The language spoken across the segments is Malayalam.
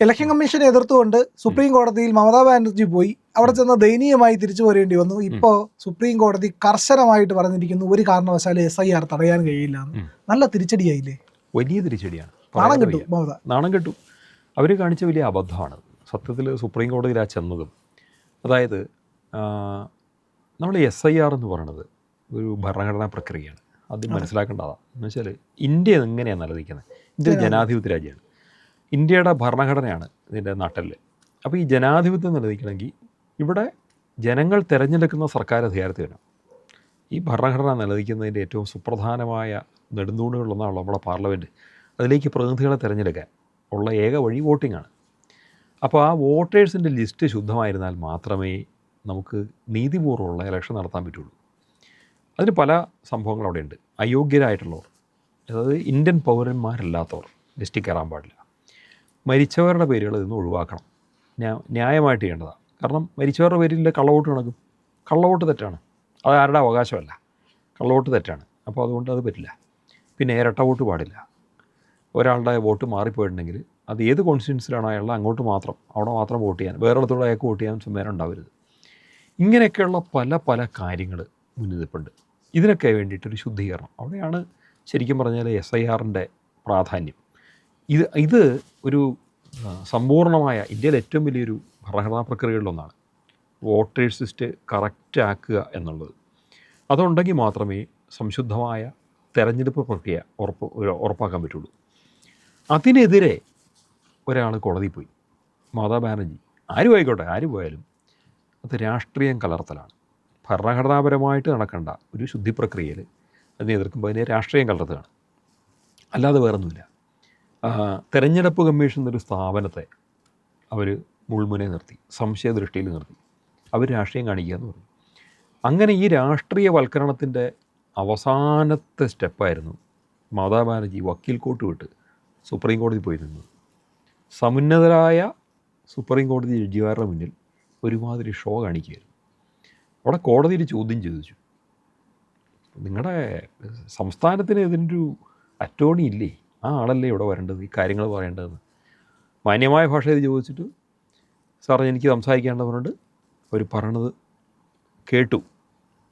ഇലക്ഷൻ കമ്മീഷനെ എതിർത്തുകൊണ്ട് സുപ്രീം കോടതിയിൽ മമതാ ബാനർജി പോയി. അവിടെ ചെന്ന് ദയനീയമായി തിരിച്ചു പോരേണ്ടി വന്നു. ഇപ്പോൾ സുപ്രീം കോടതി കർശനമായിട്ട് പറഞ്ഞിരിക്കുന്നു ഒരു കാരണവശാലും എസ് ഐ ആർ തടയാൻ കഴിയില്ല നല്ല തിരിച്ചടിയായില്ലേ? വലിയ തിരിച്ചടിയാണ്. നാണം കിട്ടും മമത. നാണം കിട്ടും. അവർ കാണിച്ച വലിയ അബദ്ധമാണ്. സത്യത്തിൽ സുപ്രീം കോടതിയിൽ ആ ചെന്നതും. അതായത് നമ്മൾ എസ് ഐ ആർ എന്ന് പറയുന്നത് ഒരു ഭരണഘടനാ പ്രക്രിയയാണ്. അത്. മനസ്സിലാക്കേണ്ടതാണ്. എന്ന് വെച്ചാൽ ഇന്ത്യ എങ്ങനെയാണ് നിലനിൽക്കുന്നത്? ഇന്ത്യ ജനാധിപത്യ രാജ്യമാണ്. ഇന്ത്യയുടെ ഭരണഘടനയാണ് ഇതിന്റെ നട്ടൽ അപ്പോൾ ഈ ജനാധിപത്യം നിലനിൽക്കണമെങ്കിൽ ഇവിടെ ജനങ്ങൾ തിരഞ്ഞെടുക്കുന്ന സർക്കാർ അധികാരത്തിൽ വരണം. ഈ ഭരണഘടന നിലനിൽക്കുന്നതിന്റെ ഏറ്റവും സുപ്രധാനമായ നെടുന്തൂണുകളൊന്നാണല്ലോ നമ്മുടെ പാർലമെന്റ്. അതിലേക്ക് പ്രതിനിധികളെ തിരഞ്ഞെടുക്കാൻ ഉള്ള ഏക വഴി വോട്ടിങ്ങാണ് അപ്പോൾ ആ വോട്ടേഴ്സിന്റെ ലിസ്റ്റ് ശുദ്ധമായിരുന്നാൽ മാത്രമേ നമുക്ക് നീതിപൂർവമുള്ള ഇലക്ഷൻ നടത്താൻ പറ്റുള്ളൂ. അതിന് പല സംഭവങ്ങൾ അവിടെയുണ്ട്. അയോഗ്യരായിട്ടുള്ളവർ അതായത് ഇന്ത്യൻ പൗരന്മാരല്ലാത്തവർ ലിസ്റ്റിൽ കയറാൻ പാടില്ല. മരിച്ചവരുടെ പേരുകൾ ഇന്ന് ഒഴിവാക്കണം. ന്യാ- ന്യായമായിട്ട് ചെയ്യേണ്ടതാണ് കാരണം മരിച്ചവരുടെ പേരിൽ കള്ളവോട്ട് നടക്കും. കള്ളവോട്ട് തെറ്റാണ്. അത് ആരുടെ അവകാശമല്ല. കള്ളവോട്ട് തെറ്റാണ്. അപ്പോൾ അതുകൊണ്ട് അത് പറ്റില്ല. പിന്നെ ഇരട്ട വോട്ട് പാടില്ല. ഒരാളുടെ വോട്ട് മാറിപ്പോയിട്ടുണ്ടെങ്കിൽ അത് ഏത് കോൺസ്റ്റിറ്റ്യൻസിലാണോ അയാളുടെ അങ്ങോട്ട് മാത്രം അവിടെ മാത്രം വോട്ട് ചെയ്യാൻ വേറെ ഇടത്തോടെ അയാൾക്ക് വോട്ട് ചെയ്യാൻ സംവിധാനം ഉണ്ടാവരുത്. ഇങ്ങനെയൊക്കെയുള്ള പല പല കാര്യങ്ങൾ മുന്നിൽ ഇതിനൊക്കെ വേണ്ടിയിട്ടൊരു ശുദ്ധീകരണം. അവിടെയാണ് ശരിക്കും പറഞ്ഞാൽ എസ് ഐ ആറിന്റെ പ്രാധാന്യം. ഇത് ഇത് ഒരു സമ്പൂർണമായ ഇന്ത്യയിലെ ഏറ്റവും വലിയൊരു ഭരണഘടനാ പ്രക്രിയകളിലൊന്നാണ്. വോട്ടേഴ്സ് ലിസ്റ്റ് കറക്റ്റ് ആക്കുക എന്നുള്ളത്. അതുണ്ടെങ്കിൽ മാത്രമേ സംശുദ്ധമായ തെരഞ്ഞെടുപ്പ് പ്രക്രിയ ഉറപ്പ് ഉറപ്പാക്കാൻ പറ്റുള്ളൂ. അതിനെതിരെ ഒരാൾ കോടതിയിൽ പോയി. മമതാ ബാനർജി. ആരും ആയിക്കോട്ടെ ആര് പോയാലും അത് രാഷ്ട്രീയം കലർത്തലാണ്. ഭരണഘടനാപരമായിട്ട് നടക്കേണ്ട ഒരു ശുദ്ധി പ്രക്രിയയിൽ അതിനെ എതിർക്കുമ്പോൾ അതിനെ രാഷ്ട്രീയം കലർത്തുകയാണ്. അല്ലാതെ വേറൊന്നുമില്ല. തെരഞ്ഞെടുപ്പ് കമ്മീഷൻ എന്നൊരു സ്ഥാപനത്തെ അവർ മുൾമുനെ നിർത്തി സംശയദൃഷ്ടിയിൽ നിർത്തി. അവർ രാഷ്ട്രീയം കാണിക്കുക എന്ന് പറഞ്ഞു. അങ്ങനെ ഈ രാഷ്ട്രീയവൽക്കരണത്തിന്റെ അവസാനത്തെ സ്റ്റെപ്പായിരുന്നു മമതാ ബാനർജി വക്കീൽ കോട്ട് വിട്ട് സുപ്രീം കോടതി പോയി നിന്നത്. സമുന്നതരായ സുപ്രീം കോടതി ജഡ്ജിമാരുടെ മുന്നിൽ ഒരുമാതിരി ഷോ കാണിക്കുകയായിരുന്നു. അവിടെ കോടതിയിൽ ചോദ്യം ചോദിച്ചു. നിങ്ങളുടെ സംസ്ഥാനത്തിന് ഇതിന്റെ ഒരു അറ്റോണി ഇല്ലേ? ആ ആളല്ലേ ഇവിടെ വരേണ്ടത്? ഈ കാര്യങ്ങൾ പറയേണ്ടതെന്ന്. മാന്യമായ ഭാഷയിൽ ചോദിച്ചിട്ട് സാർ എനിക്ക് സംസാരിക്കേണ്ടവരുണ്ട് അവർ പറയണത് കേട്ടു.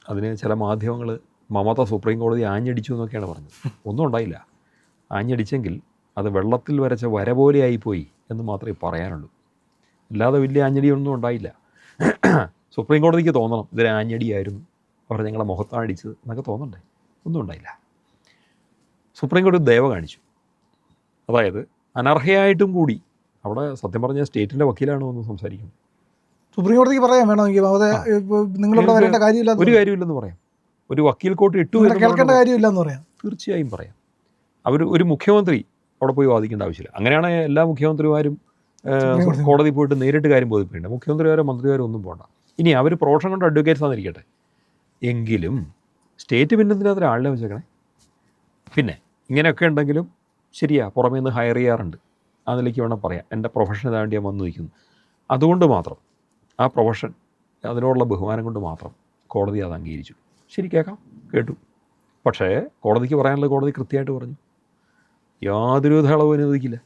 അതിന് ചില മാധ്യമങ്ങൾ മമത സുപ്രീം കോടതി ആഞ്ഞടിച്ചു എന്നൊക്കെയാണ് പറഞ്ഞത്. ഒന്നും ഉണ്ടായില്ല. ആഞ്ഞടിച്ചെങ്കിൽ അത് വെള്ളത്തിൽ വരച്ച വര പോലെ ആയിപ്പോയി എന്ന് മാത്രമേ പറയാനുള്ളൂ. അല്ലാതെ വലിയ ആഞ്ഞടിയൊന്നും ഉണ്ടായില്ല. സുപ്രീം കോടതിക്ക് തോന്നണം ഇതൊരു ആഞ്ഞടിയായിരുന്നു. അവർ ഞങ്ങളെ മുഖത്താണ് അടിച്ചത് എന്നൊക്കെ തോന്നണ്ടേ? ഒന്നും ഉണ്ടായില്ല. സുപ്രീം കോടതി ദയവ കാണിച്ചു. അതായത് അനർഹയായിട്ടും കൂടി അവിടെ സത്യം പറഞ്ഞ സ്റ്റേറ്റിന്റെ വക്കീലാണ് വന്ന് സംസാരിക്കുന്നത്. സുപ്രീം കോടതിക്ക് പറയാൻ വേണമെങ്കിൽ അവിടെ നിങ്ങൾ നിങ്ങളിവിടെ വരേണ്ട കാര്യമില്ല ഒരു കാര്യമില്ലെന്ന് പറയാം. ഒരു വക്കീൽ കോട്ട് ഇട്ടു എന്ന് കേൾക്കേണ്ട കാര്യമില്ലെന്ന് കാര്യമില്ല എന്ന് പറയാം. തീർച്ചയായും പറയാം. അവർ ഒരു മുഖ്യമന്ത്രി അവിടെ പോയി വാദിക്കേണ്ട ആവശ്യമില്ല. അങ്ങനെയാണ് എല്ലാ മുഖ്യമന്ത്രിമാരും കോടതി. പോയിട്ട് നേരിട്ട് കാര്യം ബോധിപ്പിക്കേണ്ട. മുഖ്യമന്ത്രിമാരോ മന്ത്രിമാരോ ഒന്നും പോകണ്ട ഇനി അവർ പ്രൊഫഷൻ കൊണ്ട് അഡ്വക്കേറ്റ്സ് ആണെന്നിരിക്കട്ടെ എങ്കിലും സ്റ്റേറ്റ് പിന്നത്തിനകത്ത് വെച്ചേക്കണേ. പിന്നെ ഇങ്ങനെയൊക്കെ ഉണ്ടെങ്കിലും ശരിയാ പുറമേ നിന്ന് ഹയർ ചെയ്യാറുണ്ട്. അതിലേക്ക് വേണം പറയാം എന്റെ പ്രൊഫഷൻ ഇതാണ്ട് ഞാൻ വന്നു നിൽക്കുന്നു അതുകൊണ്ട് മാത്രം ആ പ്രൊഫഷൻ അതിനോടുള്ള ബഹുമാനം കൊണ്ട് മാത്രം കോടതി അത് അംഗീകരിച്ചു. ശരി കേൾക്കാം. കേട്ടു. പക്ഷേ കോടതിക്ക് പറയാനുള്ളത് കോടതി കൃത്യമായിട്ട് പറഞ്ഞു. യാതൊരു ധളവും അനുവദിക്കില്ല.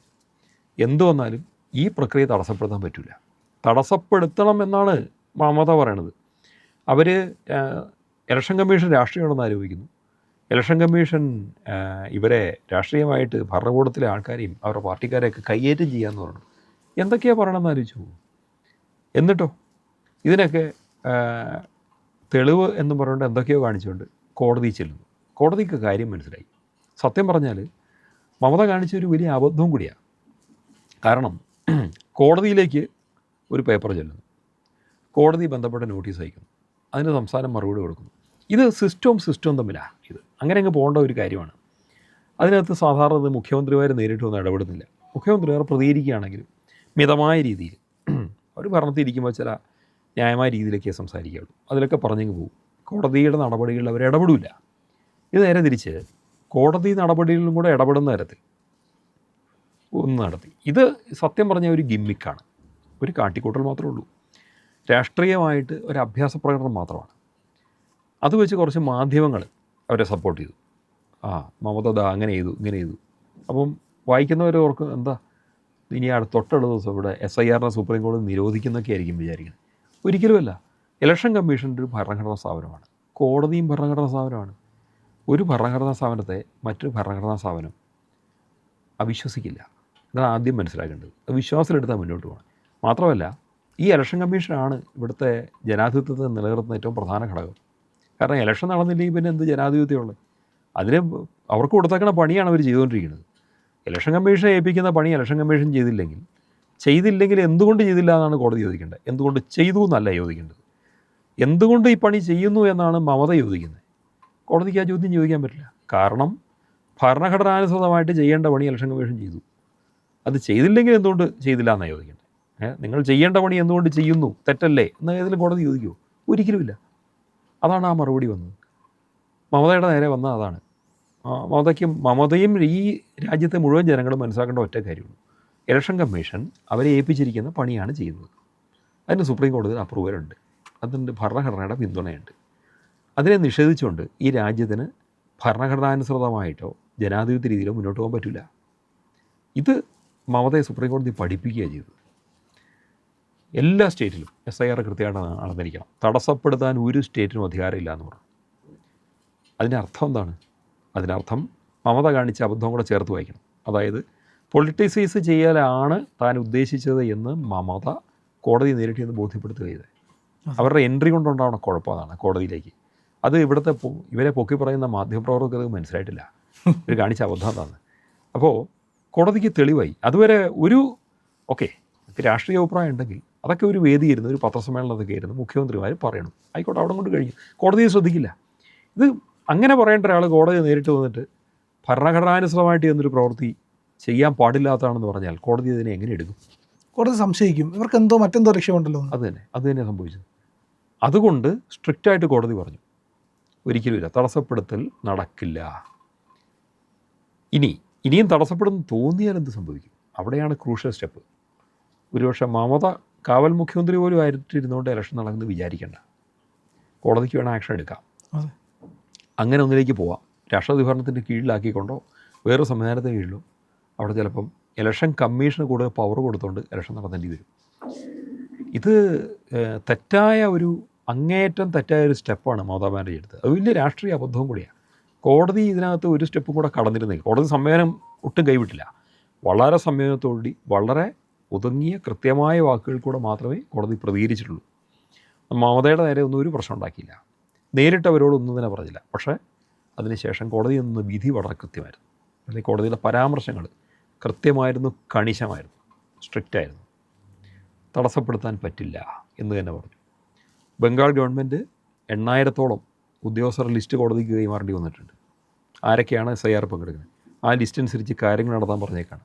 എന്തു വന്നാലും ഈ പ്രക്രിയ തടസ്സപ്പെടുത്താൻ പറ്റില്ല തടസ്സപ്പെടുത്തണം എന്നാണ് മമത പറയണത്. അവർ ഇലക്ഷൻ കമ്മീഷൻ രാഷ്ട്രീയമാണെന്ന് ആരോപിക്കുന്നു. ഇലക്ഷൻ കമ്മീഷൻ ഇവരെ രാഷ്ട്രീയമായിട്ട് ഭരണകൂടത്തിലെ ആൾക്കാരെയും അവരുടെ പാർട്ടിക്കാരെയൊക്കെ കയ്യേറ്റം ചെയ്യാമെന്ന് പറഞ്ഞു. എന്തൊക്കെയാണ് പറയണമെന്ന് ആലോചിച്ചു എന്നിട്ടോ ഇതിനൊക്കെ തെളിവ് എന്ന് പറഞ്ഞുകൊണ്ട് എന്തൊക്കെയോ കാണിച്ചുകൊണ്ട് കോടതി ചെല്ലുന്നു. കോടതിക്ക് കാര്യം മനസ്സിലായി. സത്യം പറഞ്ഞാൽ മമത കാണിച്ച ഒരു വലിയ അബദ്ധവും കൂടിയാണ് കാരണം കോടതിയിലേക്ക് ഒരു പേപ്പർ ചെല്ലുന്നു. കോടതി ബന്ധപ്പെട്ട നോട്ടീസ് അയക്കുന്നു. അതിന് സംസ്ഥാനം മറുപടി കൊടുക്കുന്നു. ഇത് സിസ്റ്റവും സിസ്റ്റവും തമ്മിലാണ് ഇത് അങ്ങനെ അങ്ങ് പോകേണ്ട ഒരു കാര്യമാണ്. അതിനകത്ത് സാധാരണ മുഖ്യമന്ത്രിമാർ നേരിട്ട് ഒന്നും ഇടപെടുന്നില്ല. മുഖ്യമന്ത്രിമാർ പ്രതികരിക്കുകയാണെങ്കിലും മിതമായ രീതിയിൽ അവർ ഭരണത്തിരിക്കുമ്പോൾ ചില ന്യായമായ രീതിയിലൊക്കെ സംസാരിക്കുകയുള്ളൂ അതിലൊക്കെ പറഞ്ഞങ്ങ് പോകും. കോടതിയുടെ നടപടികളിൽ അവർ ഇടപെടില്ല. ഇത് നേരെ തിരിച്ച് കോടതി നടപടികളിലും കൂടെ ഇടപെടുന്ന തരത്തിൽ ഒന്ന് നടത്തി. ഇത് സത്യം പറഞ്ഞ ഒരു ഗിമ്മിക്കാണ്. ഒരു കാട്ടിക്കൂട്ടൽ മാത്രമേ ഉള്ളൂ. രാഷ്ട്രീയമായിട്ട് ഒരു അഭ്യാസ പ്രകടനം മാത്രമാണ്. അത് വെച്ച് കുറച്ച് മാധ്യമങ്ങൾ അവരെ സപ്പോർട്ട് ചെയ്തു. ആ മമത ദാ അങ്ങനെ ചെയ്തു ഇങ്ങനെ ചെയ്തു. അപ്പം വായിക്കുന്നവർ ഓർക്കും എന്താ? ഇനി അടുത്ത തൊട്ടടുത്ത ദിവസം ഇവിടെ എസ് ഐ ആറിനെ സുപ്രീം കോടതി നിരോധിക്കുന്നൊക്കെ ആയിരിക്കും വിചാരിക്കുന്നത് ഒരിക്കലുമല്ല. ഇലക്ഷൻ കമ്മീഷന്റെ ഒരു ഭരണഘടനാ സ്ഥാപനമാണ്. കോടതിയും ഭരണഘടനാ സ്ഥാപനമാണ്. ഒരു ഭരണഘടനാ സ്ഥാപനത്തെ മറ്റൊരു ഭരണഘടനാ സ്ഥാപനം അവിശ്വസിക്കില്ല. ഇതാണ് ആദ്യം മനസ്സിലാക്കേണ്ടത്. അത് വിശ്വാസത്തിലെടുത്താൽ മുന്നോട്ട് പോകണം. മാത്രമല്ല ഈ ഇലക്ഷൻ കമ്മീഷനാണ് ഇവിടുത്തെ ജനാധിപത്യത്തെ നിലനിർത്തുന്ന ഏറ്റവും പ്രധാന ഘടകം. കാരണം ഇലക്ഷൻ നടന്നില്ലെങ്കിൽ പിന്നെ എന്ത് ജനാധിപത്യമുള്ളത്? അതിന് അവർക്ക് കൊടുത്തേക്കുന്ന പണിയാണ് അവർ ചെയ്തുകൊണ്ടിരിക്കുന്നത്. ഇലക്ഷൻ കമ്മീഷനെ ഏൽപ്പിക്കുന്ന പണി ഇലക്ഷൻ കമ്മീഷൻ ചെയ്തില്ലെങ്കിൽ ചെയ്തില്ലെങ്കിൽ എന്തുകൊണ്ട് ചെയ്തില്ല എന്നാണ് കോടതി ചോദിക്കേണ്ടത്. എന്തുകൊണ്ട് ചെയ്തു എന്നല്ല ചോദിക്കേണ്ടത്. എന്തുകൊണ്ട് ഈ പണി ചെയ്യുന്നു എന്നാണ് മമത ചോദിക്കുന്നത്. കോടതിക്ക് ആ ചോദ്യം ചോദിക്കാൻ പറ്റില്ല. കാരണം ഭരണഘടനാനുസൃതമായിട്ട് ചെയ്യേണ്ട പണി ഇലക്ഷൻ കമ്മീഷൻ ചെയ്തു. അത് ചെയ്തില്ലെങ്കിൽ എന്തുകൊണ്ട് ചെയ്തില്ല എന്നാണ് ചോദിക്കേണ്ടത്. നിങ്ങൾ ചെയ്യേണ്ട പണി എന്തുകൊണ്ട് ചെയ്യുന്നു? തെറ്റല്ലേ? എന്ന ഏതെങ്കിലും കോടതി ചോദിക്കുമോ ഒരിക്കലുമില്ല. അതാണ് ആ മറുപടി വന്നത്. മമതയുടെ നേരെ വന്ന അതാണ്. മമതയ്ക്കും മമതയും ഈ രാജ്യത്തെ മുഴുവൻ ജനങ്ങളും മനസ്സിലാക്കേണ്ട ഒറ്റ കാര്യമുള്ളൂ. ഇലക്ഷൻ കമ്മീഷൻ അവരെ ഏൽപ്പിച്ചിരിക്കുന്ന പണിയാണ് ചെയ്യുന്നത്. അതിന് സുപ്രീം കോടതിയിൽ അപ്രൂവലുണ്ട്. അതിന്റെ ഭരണഘടനയുടെ പിന്തുണയുണ്ട്. അതിനെ നിഷേധിച്ചുകൊണ്ട് ഈ രാജ്യത്തിന് ഭരണഘടനാനുസൃതമായിട്ടോ ജനാധിപത്യ രീതിയിലോ മുന്നോട്ട് പോകാൻ പറ്റില്ല. ഇത് മമതയെ സുപ്രീം കോടതി പഠിപ്പിക്കുകയാണ് ചെയ്തത്. എല്ലാ സ്റ്റേറ്റിലും എസ് ഐ ആർ കൃത്യമായിട്ട് നടന്നിരിക്കണം. തടസ്സപ്പെടുത്താൻ ഒരു സ്റ്റേറ്റിനും അധികാരമില്ല എന്ന് പറഞ്ഞു. അതിന്റെ അർത്ഥം എന്താണ്? അതിനർത്ഥം മമത കാണിച്ച അബദ്ധം കൂടെ ചേർത്ത് വായിക്കണം. അതായത് പൊളിറ്റിസൈസ് ചെയ്യലാണ് താൻ ഉദ്ദേശിച്ചത് എന്ന് മമത കോടതി നേരിട്ട് എന്ന് ബോധ്യപ്പെടുത്തുക ചെയ്തത് അവരുടെ എൻട്രി കൊണ്ടുണ്ടാവുന്ന കുഴപ്പം അതാണ് കോടതിയിലേക്ക്. അത് ഇവിടുത്തെ ഇവരെ പൊക്കി പറയുന്ന മാധ്യമപ്രവർത്തകർക്ക് മനസ്സിലായിട്ടില്ല. ഇവർ കാണിച്ച അബദ്ധം എന്താണ് അപ്പോൾ കോടതിക്ക് തെളിവായി. അതുവരെ ഒരു ഓക്കെ രാഷ്ട്രീയ അഭിപ്രായം ഉണ്ടെങ്കിൽ അതൊക്കെ ഒരു വേദിയായിരുന്നു ഒരു പത്രസമ്മേളനത്തൊക്കെ ആയിരുന്നു. മുഖ്യമന്ത്രിമാർ പറയണം. ആയിക്കോട്ടെ അവിടെ കൊണ്ട് കഴിഞ്ഞു. കോടതിയെ ശ്രദ്ധിക്കില്ല. ഇത് അങ്ങനെ പറയേണ്ട ഒരാൾ കോടതി നേരിട്ട് വന്നിട്ട് ഭരണഘടനാനുസൃതമായിട്ട് എന്നൊരു പ്രവൃത്തി ചെയ്യാൻ പാടില്ലാത്തതാണെന്ന് പറഞ്ഞാൽ കോടതി അതിനെ എങ്ങനെ എടുക്കും? കോടതി സംശയിക്കും. ഇവർക്ക് എന്തോ മറ്റെന്തോ ലക്ഷ്യമുണ്ടല്ലോ. അത് തന്നെ. അത് തന്നെ സംഭവിച്ചത്. അതുകൊണ്ട് സ്ട്രിക്റ്റായിട്ട് കോടതി പറഞ്ഞു. ഒരിക്കലുമില്ല തടസ്സപ്പെടുത്തൽ നടക്കില്ല. ഇനി ഇനിയും തടസ്സപ്പെടുന്നു തോന്നിയാൽ എന്ത് സംഭവിക്കും? അവിടെയാണ് ക്രൂഷ്യൽ സ്റ്റെപ്പ്. ഒരുപക്ഷെ മമത കാവൽ മുഖ്യമന്ത്രി പോലും ആയിട്ടിരുന്നുകൊണ്ട് ഇലക്ഷൻ നടക്കുന്നത് വിചാരിക്കേണ്ട. കോടതിക്ക് വേണം ആക്ഷൻ എടുക്കാം. അങ്ങനെ ഒന്നിലേക്ക് പോവാം. രാഷ്ട്രപതി ഭരണത്തിന്റെ കീഴിലാക്കിക്കൊണ്ടോ വേറെ സംവിധാനത്തിന് കീഴിലോ അവിടെ ചിലപ്പം ഇലക്ഷൻ കമ്മീഷന് കൂടുതൽ പവർ കൊടുത്തുകൊണ്ട് ഇലക്ഷൻ നടത്തേണ്ടി വരും. ഇത് തെറ്റായ ഒരു അങ്ങേയറ്റം തെറ്റായ ഒരു സ്റ്റെപ്പാണ് മമതാ ബാനർജി എടുത്തത്. അത് വലിയ രാഷ്ട്രീയ അബദ്ധവും കൂടിയാണ്. കോടതി ഇതിനകത്ത് ഒരു സ്റ്റെപ്പും കൂടെ കടന്നിരുന്നില്ല കോടതി സംവേദനം ഒട്ടും കൈവിട്ടില്ല. വളരെ സംവേദനത്തോടുകൂടി വളരെ ഒതുങ്ങിയ കൃത്യമായ വാക്കുകൾ കൂടെ മാത്രമേ കോടതി പ്രതികരിച്ചിട്ടുള്ളൂ. മമതയുടെ നേരെ ഒന്നും ഒരു പ്രശ്നം ഉണ്ടാക്കിയില്ല. നേരിട്ട് അവരോടൊന്നും തന്നെ പറഞ്ഞില്ല. പക്ഷേ അതിനുശേഷം കോടതി നിന്ന് വിധി വളരെ കൃത്യമായിരുന്നു. അല്ലെങ്കിൽ കോടതിയുടെ പരാമർശങ്ങൾ കൃത്യമായിരുന്നു കണിശമായിരുന്നു സ്ട്രിക്റ്റ് ആയിരുന്നു. തടസ്സപ്പെടുത്താൻ പറ്റില്ല എന്ന് തന്നെ പറഞ്ഞു. ബംഗാൾ ഗവൺമെന്റ് എണ്ണായിരത്തോളം ഉദ്യോഗസ്ഥർ ലിസ്റ്റ് കോടതിക്ക് കൈമാറേണ്ടി വന്നിട്ടുണ്ട്. ആരൊക്കെയാണ് എസ് ഐ ആർ പങ്കെടുക്കുന്നത്? ആ ലിസ്റ്റ് അനുസരിച്ച് കാര്യങ്ങൾ നടത്താൻ പറഞ്ഞേക്കാണ്.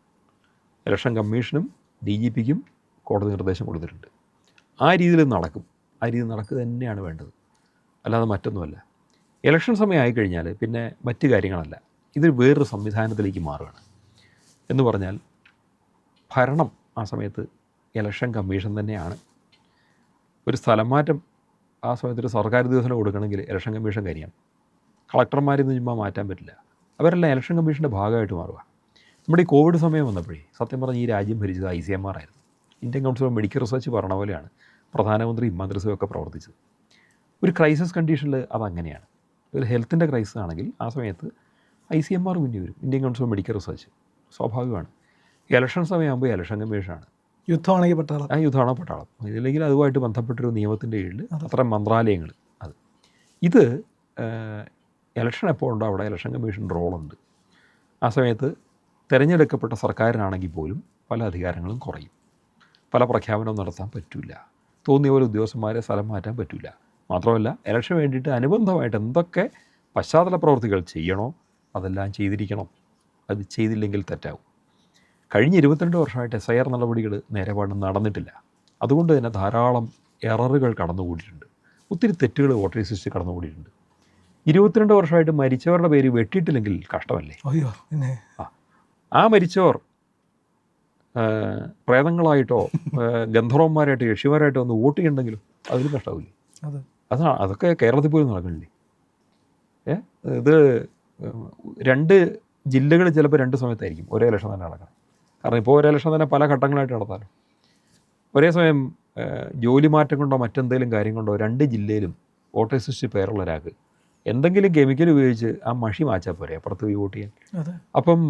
ഇലക്ഷൻ കമ്മീഷനും ഡി ജി പിക്കും കോടതി നിർദ്ദേശം കൊടുത്തിട്ടുണ്ട്. ആ രീതിയിൽ നടക്കും. ആ രീതിയിൽ നടക്കുക തന്നെയാണ് വേണ്ടത്. അല്ലാതെ മറ്റൊന്നുമല്ല. ഇലക്ഷൻ സമയം ആയിക്കഴിഞ്ഞാൽ പിന്നെ മറ്റു കാര്യങ്ങളല്ല. ഇത് വേറൊരു സംവിധാനത്തിലേക്ക് മാറുകയാണ്. എന്ന് പറഞ്ഞാൽ ഭരണം ആ സമയത്ത് ഇലക്ഷൻ കമ്മീഷൻ തന്നെയാണ്. ഒരു സ്ഥലം മാറ്റം ആ സമയത്ത് ഒരു സർക്കാർ ഉദ്യോഗസ്ഥന് കൊടുക്കണമെങ്കിൽ ഇലക്ഷൻ കമ്മീഷൻ കാര്യമാണ് കളക്ടർമാരിൽ നിന്ന് ചുമ്മാ മാറ്റാൻ പറ്റില്ല. അവരെല്ലാം ഇലക്ഷൻ കമ്മീഷന്റെ ഭാഗമായിട്ട് മാറുക. നമ്മുടെ ഈ കോവിഡ് സമയം വന്നപ്പോഴേ സത്യം പറഞ്ഞാൽ ഈ രാജ്യം ഭരിച്ചത് ഐ സി എം ആർ ആയിരുന്നു. Indian council of medical research പറഞ്ഞ പോലെയാണ് പ്രധാനമന്ത്രിയും മന്ത്രിസഭയൊക്കെ പ്രവർത്തിച്ചത്. ഒരു ക്രൈസിസ് കണ്ടീഷനിൽ അതങ്ങനെയാണ് ഒരു ഹെൽത്തിന്റെ ക്രൈസിസ് ആണെങ്കിൽ ആ സമയത്ത് ഐ സി എം ആർ മുന്നിൽ വരും Indian council of medical research. സ്വാഭാവികമാണ്. ഇലക്ഷൻ സമയമാകുമ്പോൾ ഇലക്ഷൻ കമ്മീഷനാണ്. യുദ്ധമാണെങ്കിൽ പട്ടാളം. ആ യുദ്ധമാണ് പട്ടാളം. ഇതില്ലെങ്കിൽ അതുമായിട്ട് ബന്ധപ്പെട്ടൊരു നിയമത്തിന്റെ കീഴിൽ അത്തരം മന്ത്രാലയങ്ങൾ. അത്. ഇത് ഇലക്ഷൻ എപ്പോൾ ഉണ്ടോ അവിടെ ഇലക്ഷൻ കമ്മീഷൻ റോളുണ്ട്. ആ സമയത്ത് തിരഞ്ഞെടുക്കപ്പെട്ട സർക്കാരിനാണെങ്കിൽ പോലും പല അധികാരങ്ങളും കുറയും. പല പ്രഖ്യാപനവും നടത്താൻ പറ്റില്ല തോന്നിയ പോലെ ഉദ്യോഗസ്ഥന്മാരെ സ്ഥലം മാറ്റാൻ പറ്റില്ല മാത്രമല്ല ഇലക്ഷൻ വേണ്ടിയിട്ട് അനുബന്ധമായിട്ട് എന്തൊക്കെ പശ്ചാത്തല പ്രവർത്തികൾ ചെയ്യണോ അതെല്ലാം ചെയ്തിരിക്കണം. അത് ചെയ്തില്ലെങ്കിൽ തെറ്റാവും. കഴിഞ്ഞ ഇരുപത്തിരണ്ട് വർഷമായിട്ട് എസ് ഐ ആർ നടപടികൾ നേരെപാട് നടന്നിട്ടില്ല. അതുകൊണ്ട് തന്നെ ധാരാളം എററുകൾ കടന്നുകൂടിയിട്ടുണ്ട്. ഒത്തിരി തെറ്റുകൾ വോട്ടർ ലിസ്റ്റ് കടന്നുകൂടിയിട്ടുണ്ട്. ഇരുപത്തിരണ്ട് വർഷമായിട്ട് മരിച്ചവരുടെ പേര് വെട്ടിയിട്ടില്ലെങ്കിൽ കഷ്ടമല്ലേ? അയ്യോ പിന്നെ. ആ മരിച്ചവർ പ്രേതങ്ങളായിട്ടോ ഗന്ധർവന്മാരായിട്ടോ യക്ഷിമാരായിട്ടോ ഒന്ന് വോട്ട് ചെയ്യണ്ടെങ്കിലും അതിന് കഷ്ടാവില്ലേ അതാണ് അതൊക്കെ കേരളത്തിൽ പോലും നടക്കണില്ലേ ഏ? ഇത് രണ്ട് ജില്ലകൾ ചിലപ്പോൾ രണ്ട് സമയത്തായിരിക്കും ഒരേ ലക്ഷം തന്നെ നടക്കണം. കാരണം ഇപ്പോൾ ഒരേ ലക്ഷം തന്നെ പല ഘട്ടങ്ങളായിട്ട് നടത്താനും ഒരേ സമയം ജോലി മാറ്റം കൊണ്ടോ മറ്റെന്തെങ്കിലും കാര്യം കൊണ്ടോ രണ്ട് ജില്ലയിലും വോട്ടേഴ്സ് ലിസ്റ്റ് പേരുള്ള ഒരാൾക്ക് എന്തെങ്കിലും കെമിക്കൽ ഉപയോഗിച്ച് ആ മഷി മാച്ചാൽ പോരെ അപ്പുറത്ത് പോയി വോട്ട് ചെയ്യാൻ. അപ്പം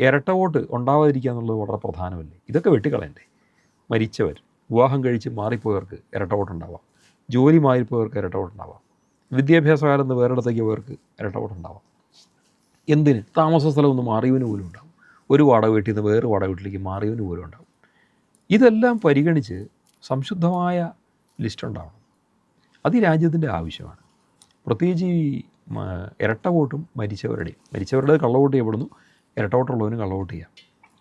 ഇരട്ട വോട്ട് ഉണ്ടാവാതിരിക്കുക എന്നുള്ളത് വളരെ പ്രധാനമല്ലേ? ഇതൊക്കെ വെട്ടിക്കളയണ്ടേ? മരിച്ചവർ വിവാഹം കഴിച്ച് മാറിപ്പോയവർക്ക് ഇരട്ട വോട്ട് ഉണ്ടാവാം. ജോലി മാറിപ്പോയവർക്ക് ഇരട്ട വോട്ട് ഉണ്ടാവാം. വിദ്യാഭ്യാസ കാലം നിന്ന് വേറെടുത്തേക്ക് പോയവർക്ക് ഇരട്ട വോട്ട് ഉണ്ടാവാം. എന്തിന്? താമസ സ്ഥലം ഒന്ന് മാറിയവന് പോലും ഉണ്ടാവും. ഒരു വാടക വീട്ടിൽ നിന്ന് വേറെ വാടക വീട്ടിലേക്ക് മാറിയവന് പോലും ഉണ്ടാവും. ഇതെല്ലാം പരിഗണിച്ച് സംശുദ്ധമായ ലിസ്റ്റ് ഉണ്ടാവണം. അത് ഈ രാജ്യത്തിന്റെ ആവശ്യമാണ്. പ്രത്യേകിച്ച് ഈ ഇരട്ട വോട്ടും മരിച്ചവരുടെയും മരിച്ചവരുടെ കള്ളവോട്ട് ചെയ്യപ്പെടുന്നു. ഇരട്ട വോട്ടുള്ളവന് കള്ളവോട്ട് ചെയ്യാം.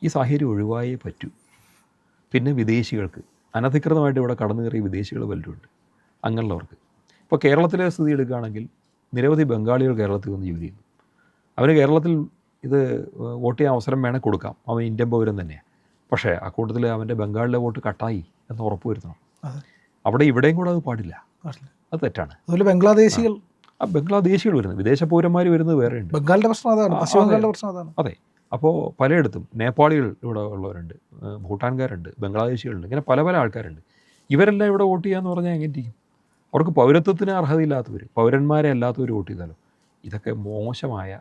ഈ സാഹചര്യം ഒഴിവായേ പറ്റൂ. പിന്നെ വിദേശികൾക്ക് അനധികൃതമായിട്ട് ഇവിടെ കടന്നു കയറിയ വിദേശികൾ പലരുമുണ്ട് അങ്ങനെയുള്ളവർക്ക്. ഇപ്പോൾ കേരളത്തിലെ സ്ഥിതി എടുക്കുകയാണെങ്കിൽ നിരവധി ബംഗാളികൾ കേരളത്തിൽ വന്ന് ജോലി ചെയ്യുന്നു അവന് കേരളത്തിൽ ഇത് വോട്ട് ചെയ്യാൻ അവസരം വേണേൽ കൊടുക്കാം. അവൻ ഇന്ത്യൻ പൗരൻ തന്നെയാണ് പക്ഷേ കൂട്ടത്തിൽ അവന്റെ ബംഗാളിലെ വോട്ട് കട്ടായി എന്ന് ഉറപ്പ് വരുത്തണം. അവിടെ ഇവിടെയും കൂടെ അത് പാടില്ല. അത് തെറ്റാണ്. അതുപോലെ ബംഗ്ലാദേശികൾ ആ ബംഗ്ലാദേശികൾ വരുന്നത് വിദേശ പൗരന്മാർ വരുന്നത് വേറെയുണ്ട് ബംഗാളിന്റെ പ്രശ്നം അതാണ് പശ്ചിമ ബംഗാളിന്റെ പ്രശ്നം അതാണ്. അതെ. അപ്പോൾ പലയിടത്തും നേപ്പാളികൾ ഇവിടെ ഉള്ളവരുണ്ട് ഭൂട്ടാൻകാരുണ്ട് ബംഗ്ലാദേശികളുണ്ട് ഇങ്ങനെ പല പല ആൾക്കാരുണ്ട്. ഇവരെല്ലാം ഇവിടെ വോട്ട് ചെയ്യാന്ന് പറഞ്ഞാൽ എങ്ങനെ ഇരിക്കും അവർക്ക് പൗരത്വത്തിന് അർഹതയില്ലാത്തവർ പൗരന്മാരെ അല്ലാത്തവർ വോട്ട് ചെയ്താലോ? ഇതൊക്കെ മോശമായ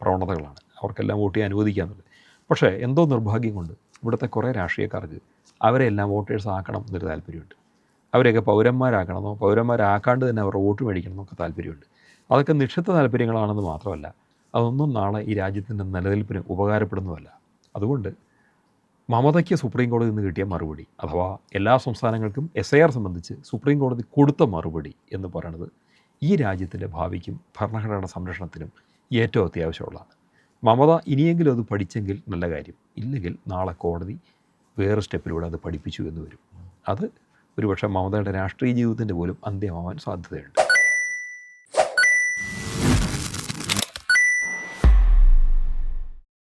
പ്രവണതകളാണ്. അവർക്കെല്ലാം വോട്ട് ചെയ്യാൻ അനുവദിക്കുക എന്നുള്ളത് പക്ഷേ എന്തോ നിർഭാഗ്യം കൊണ്ട് ഇവിടുത്തെ കുറേ രാഷ്ട്രീയക്കാർക്ക് അവരെല്ലാം വോട്ടേഴ്സ് ആക്കണം എന്നൊരു താല്പര്യമുണ്ട്. അവരെയൊക്കെ പൗരന്മാരാക്കണമെന്നോ പൗരന്മാരാക്കാണ്ട് തന്നെ അവരുടെ വോട്ട് മേടിക്കണം ഒക്കെ താല്പര്യമുണ്ട്. അതൊക്കെ നിക്ഷിപ്ത താല്പര്യങ്ങളാണെന്ന് മാത്രമല്ല അതൊന്നും നാളെ ഈ രാജ്യത്തിന്റെ നിലനിൽപ്പിന് ഉപകാരപ്പെടുന്നതല്ല. അതുകൊണ്ട് മമതയ്ക്ക് സുപ്രീം കോടതി നിന്ന് കിട്ടിയ മറുപടി അഥവാ എല്ലാ സംസ്ഥാനങ്ങൾക്കും എസ് ഐ ആർ സംബന്ധിച്ച് സുപ്രീം കോടതി കൊടുത്ത മറുപടി എന്ന് പറയുന്നത് ഈ രാജ്യത്തിന്റെ ഭാവിക്കും ഭരണഘടനാ സംരക്ഷണത്തിനും ഏറ്റവും അത്യാവശ്യമുള്ളതാണ്. മമത ഇനിയെങ്കിലും അത് പഠിച്ചെങ്കിൽ നല്ല കാര്യം. ഇല്ലെങ്കിൽ നാളെ കോടതി വേറെ സ്റ്റെപ്പിലൂടെ അത് പഠിപ്പിച്ചു എന്ന് വരും. അത് ഒരുപക്ഷെ മമതയുടെ രാഷ്ട്രീയ ജീവിതത്തിന്റെ പോലും അന്ത്യമാവാൻ സാധ്യതയുണ്ട്.